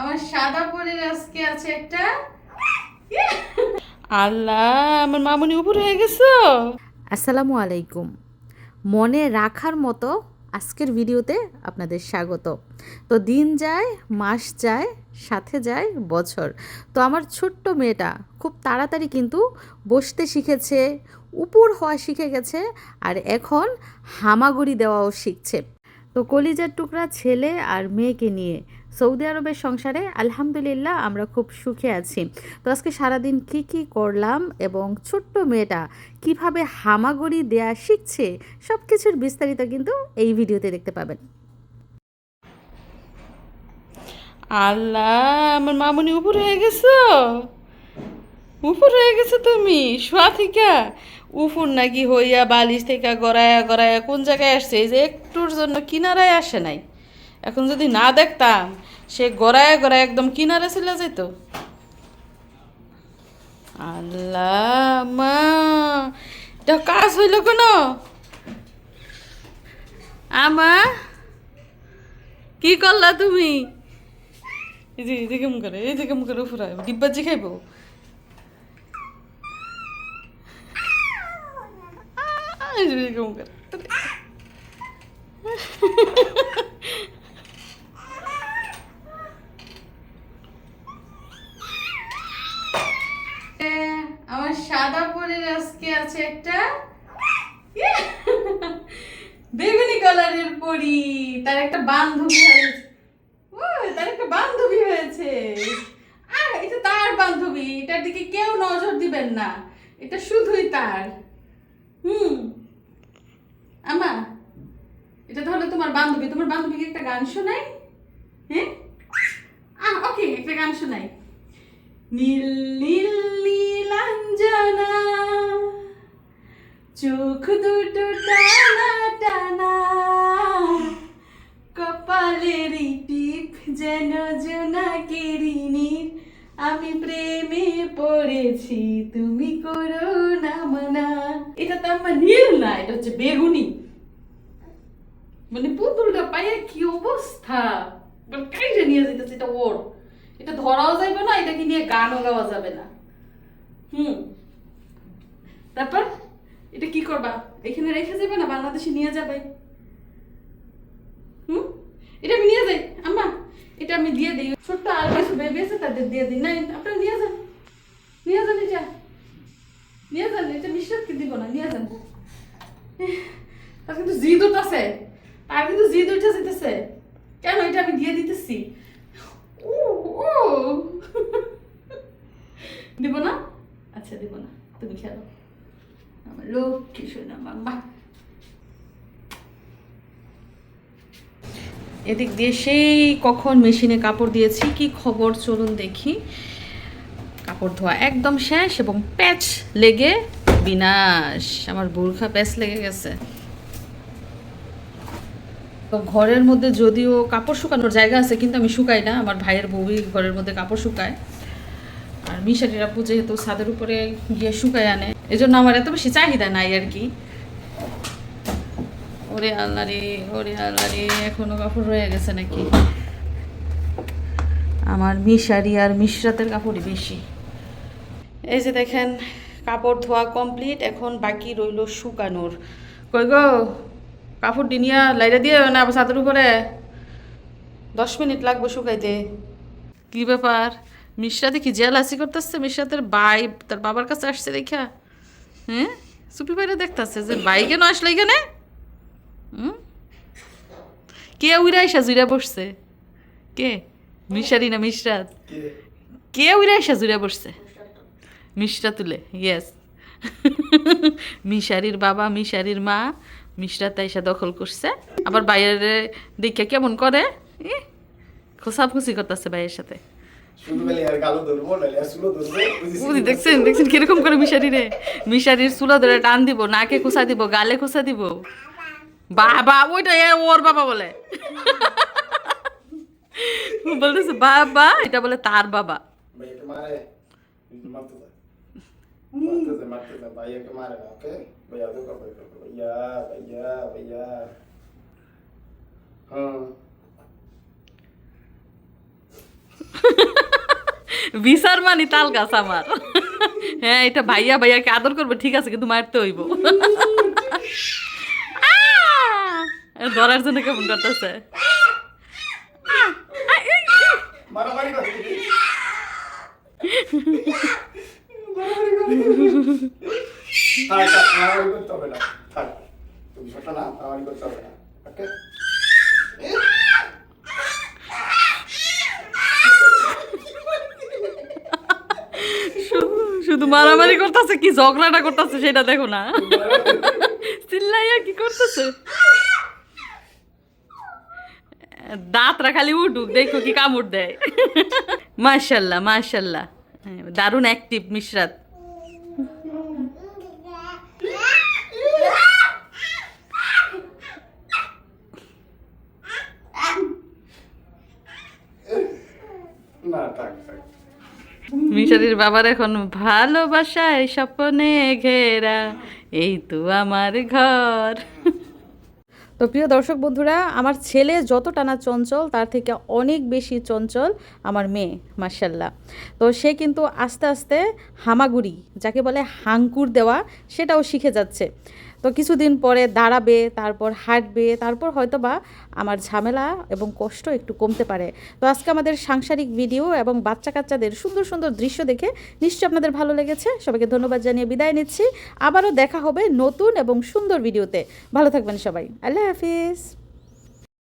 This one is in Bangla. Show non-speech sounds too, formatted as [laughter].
আমার সাদা পরের আজকে আছে একটা আল্লাহ আমার মামুনি উপর হয়ে গেছো? আসসালামু আলাইকুম। মনে রাখার মতো আজকের ভিডিওতে আপনাদের স্বাগত। তো দিন যায় মাস যায় সাথে যায় বছর। তো আমার ছোট্ট মেয়েটা খুব তাড়াতাড়ি কিন্তু বসতে শিখেছে উপর হওয়া শিখে গেছে আর এখন হামাগুড়ি দেওয়াও শিখছে। তো কলিজার টুকরা ছেলে আর মেয়েকে নিয়ে সৌদি আরবের সংসারে আলহামদুলিল্লাহ আমরা খুব সুখে আছি। তো আজকে সারাদিন কি কি করলাম এবং ছোট্ট মেয়েটা কীভাবে হামাগুড়ি দেয়া শিখছে সব কিছুর বিস্তারিত কিন্তু এই ভিডিওতে দেখতে পাবেন। আল্লাহ, আমার মামুনি উপর হয়ে গেছো? উপর হয়ে গেছো তুমি? শোয়া উপর নাকি হইয়া বালিশ থেকে গড়ায়া গড়ায়া কোন জায়গায় আসছে? এই যে একটুর জন্য কিনারায় আসে নাই। এখন যদি না দেখতাম, সে গড়ায়া গড়ায় একদম কিনারে চলে যেত আল্লাহ মা, এটা কাজ হইল কেন? আমা, কি করলা তুমি? এই যে এই যে কেমন করে, এই যে কেমন করে ডিব্বাজি খাইব? কেমন করে। আছে একটা বেগুনি কালারের পরি তার একটা বান্ধবী হয়েছে। ও, তার একটা বান্ধবী হয়েছে। আর এটা তার বান্ধবী এটার দিকে কেউ নজর দিবেন না এটা শুধুই তার। হুম আমা এটা তাহলে তোমার বান্ধবী তোমার বান্ধবীকে একটা গান শোনাই? হ্যাঁ? ওকে একটা গান শোনাই। নীল নীল নীলাঞ্জনা চোখ দুটো টানা টানা, কপালের টিপ যেন জোনাকেরি নীল আমি প্রেমে পড়েছি, তুমি করো না মানা। এটা তো আমার নীল না, এটা হচ্ছে বেগুনি। মানে পুতুলটা পায়ে কি অবস্থা? মানে কাইটা নিয়ে যেতেছে এটা ওর। এটা ধরাও যাবে না, এটাকে নিয়ে গানও গাওয়া যাবে না। হুম। তারপর? এটা কি করবা? এখানে রেখে যাবে না? বাংলাদেশে নিয়ে যাবে। হুম? এটা আমি নিয়ে যাই। আম্মা, এটা আমি দিয়ে দিই। ছোট্ট আর কিছু বেবি আছে, তাদের দিয়ে দিই। না আপনারা নিয়ে যান। নিয়ে যান এটা। নিয়ে যান, এটা দিব না, নিয়ে যান। তার কিন্তু জিদ উঠতেছে। তার কিন্তু জিদ উঠে যেতেছে। কেন এটা আমি দিয়ে দিতেছি? ও ও। দিব না? আচ্ছা দিব না। তুমি খেলো। আমার লক্ষ্মী শোনা মাম্মা এদিক দিয়ে সেই কখন মেশিনে কাপড় দিয়েছি, কি খবর চলুন দেখি। কাপড় ধোয়া একদম শেষ এবং প্যাচ লেগে বিনাশ। আমার বুর্খা প্যাচ লেগে গেছে। তো ঘরের মধ্যে যদিও কাপড় শুকানোর জায়গা আছে, কিন্তু আমি শুকাই না। আমার ভাইয়ের বউই ঘরের মধ্যে কাপড় শুকায়। আর মিশারিরা পুজো যেহেতু ছাদের উপরে গিয়ে শুকায় আনে এজন্য আমার এত বেশি চাহিদা নাই আর কি। ওরে আল্লাহ রে, ওরে আল্লাহ রে, এখনও কাপড় রয়ে গেছে নাকি? আমার মিশারি আর মিশরাতের কাপড়ই বেশি। এই যে দেখেন, কাপড় ধোয়া কমপ্লিট, এখন বাকি রইল শুকানোর। কই গো কাপড় ডিনিয়া লাইরা দিয়ে না ছাদের উপরে? দশ মিনিট লাগবে শুকাইতে। কি ব্যাপার? মিশরাতে কি জেলাসি করতেছে? মিশরাতের বাই তার বাবার কাছে আসছে দেখা হ্যাঁ সুপি বাইরে দেখতেছে যে বাই কেন আসলো এখানে? হুম? কে উইরা এসা জুড়ে বসছে? কে? মিশারি না মিশরাত? কে? উইরা এসা জুড়ে বসছে? মিশরা তুলে ইয়েস [laughs] মিশারির বাবা মিশারির মা মিশরা এসা দখল করছে। আবার বাইরে দেখে কেমন করে? খোসাফুসি করতেছে ভাইয়ের সাথে। দেখছেন দেখছেন কীরকম করে মিশারি রে? মিশারির চুলা ধরে টান দিব নাকে খুসা দিব গালে খুসা দিব। বাবা ওইটা ওর বাবা বলে। বলতেছে বাবা এটা বলে তার বাবা। হ্যাঁ। বিচার মানি তাল গাছ আমার। হ্যাঁ এটা ভাইয়া ভাইয়াকে আদর করবে, ঠিক আছে, কিন্তু মারতে হইব! ধরার জন্য কেমন করতেছে? মারামারি করতেছে কি ঝগড়াটা করতেছে সেটা দেখো না। চিল্লাইয়া কি করতেছে? দাঁতরা খালি উঠুক দেখো কি কামড় দেয়। মাশাল্লাহ মাশাল্লাহ। হ্যাঁ, দারুণ অ্যাক্টিভ মিশরাত না থাক থাক মিশারির বাবার এখন ভালোবাসায় স্বপ্নে ঘেরা, এই তো আমার ঘর। তো প্রিয় দর্শক বন্ধুরা, আমার ছেলে যত টানা চঞ্চল, তার থেকে অনেক বেশি চঞ্চল আমার মেয়ে মার্শাল্লাহ তো সে কিন্তু আস্তে আস্তে হামাগুড়ি, যাকে বলে হাঙ্কুর দেওয়া, সেটাও শিখে যাচ্ছে। তো কিছুদিন পরে দাঁড়াবে, তারপর হাঁটবে, তারপর হয়তো বা আমার ঝামেলা এবং কষ্ট একটু কমতে পারে। তো আজকে আমাদের সাংসারিক ভিডিও এবং বাচ্চা কাচ্চাদের সুন্দর সুন্দর দৃশ্য দেখে নিশ্চয়ই আপনাদের ভালো লেগেছে। সবাইকে ধন্যবাদ জানিয়ে বিদায় নিচ্ছি। আবারও দেখা হবে নতুন এবং সুন্দর ভিডিওতে। ভালো থাকবেন সবাই। আল্লাহ হাফিজ।